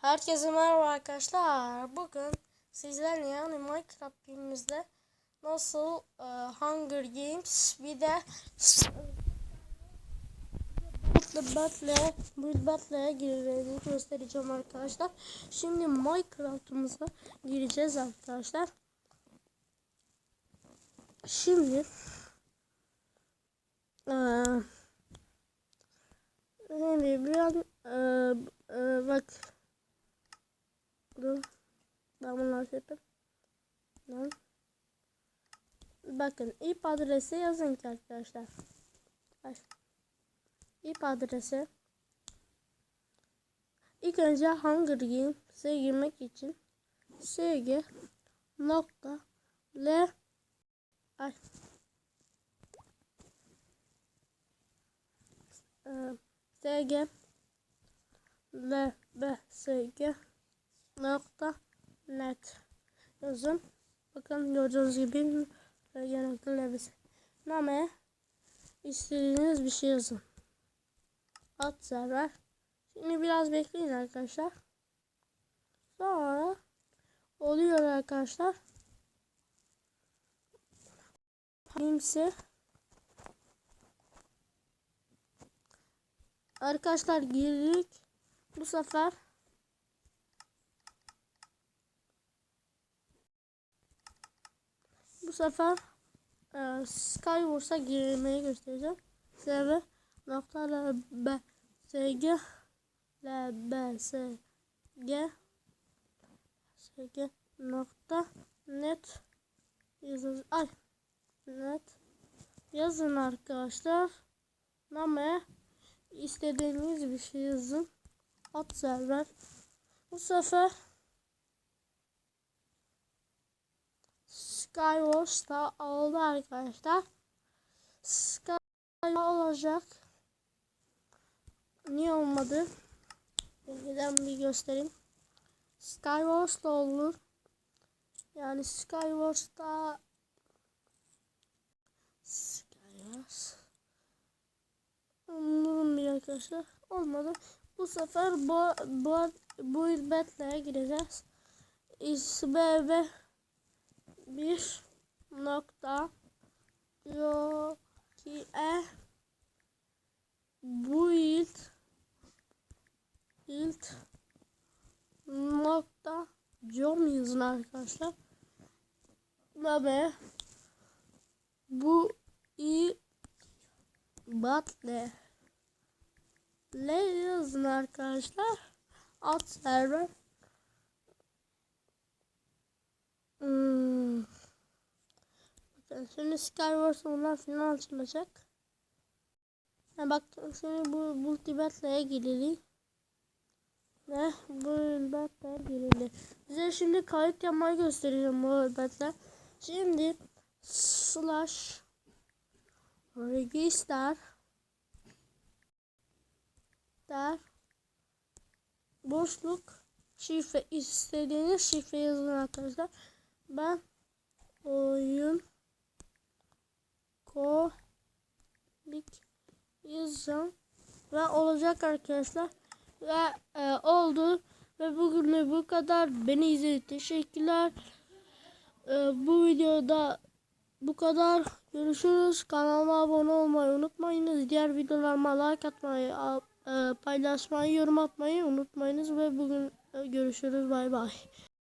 Herkese merhaba arkadaşlar. Bugün sizlerle yani Minecraft gamemizde nasıl e, Hunger Games bir de Battle Battle Build Battle'e gireceğini göstereceğim arkadaşlar. Şimdi Minecraft'ımıza gireceğiz arkadaşlar. Şimdi eee Şimdi bir an eee, eee, bak Dur. Ben bunu nasıl yapayım? Lan. Bakın ip adresi yazın ki arkadaşlar. Bak. İp adresi. İlk önce Hunger Games'e girmek için sg nokta l ay Ee, sg l b sg nokta net yazın. Bakın gördüğünüz gibi yanıklı levisi. Name istediğiniz bir şey yazın. At server. Şimdi biraz bekleyin arkadaşlar. Sonra oluyor arkadaşlar. Kimse Arkadaşlar girdik. Bu sefer Bu sefer e, Skywars'a girmeyi göstereceğim. Size nokta l b s g l b s g s g nokta net yazın ay net yazın arkadaşlar. Name istediğiniz bir şey yazın. At server. Bu sefer Skywars'ta oldu arkadaşlar. Sky olacak. Niye olmadı? Giden bir göstereyim. Skywars'ta olur. Yani Skywars'ta Skywars Anladım bir arkadaşlar. Olmadı. Bu sefer bu bu bu ilbetlere gireceğiz. İsbebe bir nokta yo ki e bu ilt ilt nokta com yazın arkadaşlar. Ve bu i batle le yazın arkadaşlar. Alt server Hmm. Bakın şimdi Skywars onlar falan açılacak. Ha bak şimdi bu multibatla'ya girelim. Ve bu batla'ya girelim. Size şimdi kayıt yapmayı göstereceğim bu batla. Şimdi slash register der boşluk şifre istediğiniz şifre yazın arkadaşlar. Ben oyun komik yazacağım ve olacak arkadaşlar. Ve e, oldu. Ve bugün de bu kadar. Beni izlediğiniz teşekkürler. E, bu videoda bu kadar. Görüşürüz. Kanalıma abone olmayı unutmayınız. Diğer videolarıma like atmayı e, paylaşmayı yorum atmayı unutmayınız. Ve bugün e, görüşürüz. Bay bay